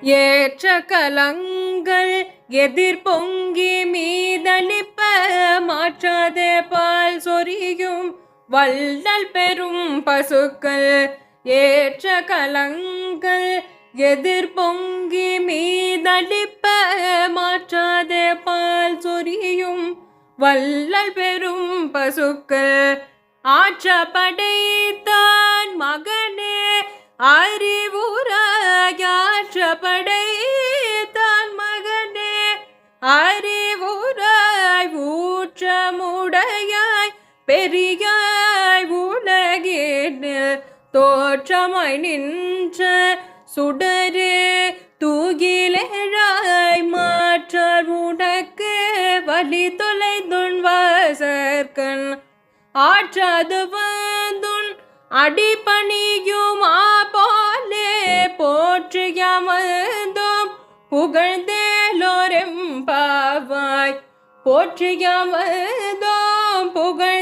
ஏற்ற கலங்கள் எதிர் பொங்கி மீதளிப்ப மாற்றாத பால் சொரியும் வள்ளல் பெரும் பசுக்கள். ஏற்ற கலங்கள் எதிர் பொங்கி மீதளிப்ப மாற்றாத பால் சொரியும் வள்ளல் பெரும் பசுக்கள். ஆற்ற அறிவுராயாற்ற படைத்தான் மகனே. அறிவுராய் ஊற்றமுடையாய் பெரியாய் உலகினில் தோற்றமாய் நின்ற சுடரே தூகிலேழாய் மாற்றார் உனக்கு வழி தொலைதுன் வாசற்கண். ஆற்றாது வந்துன் அடிபணியுமா போலே போற்றிய அமர்ந்தோம் புகழ்ந்தேலோரெம் பாவாய். போற்றியமர்ந்தோம் புகழ்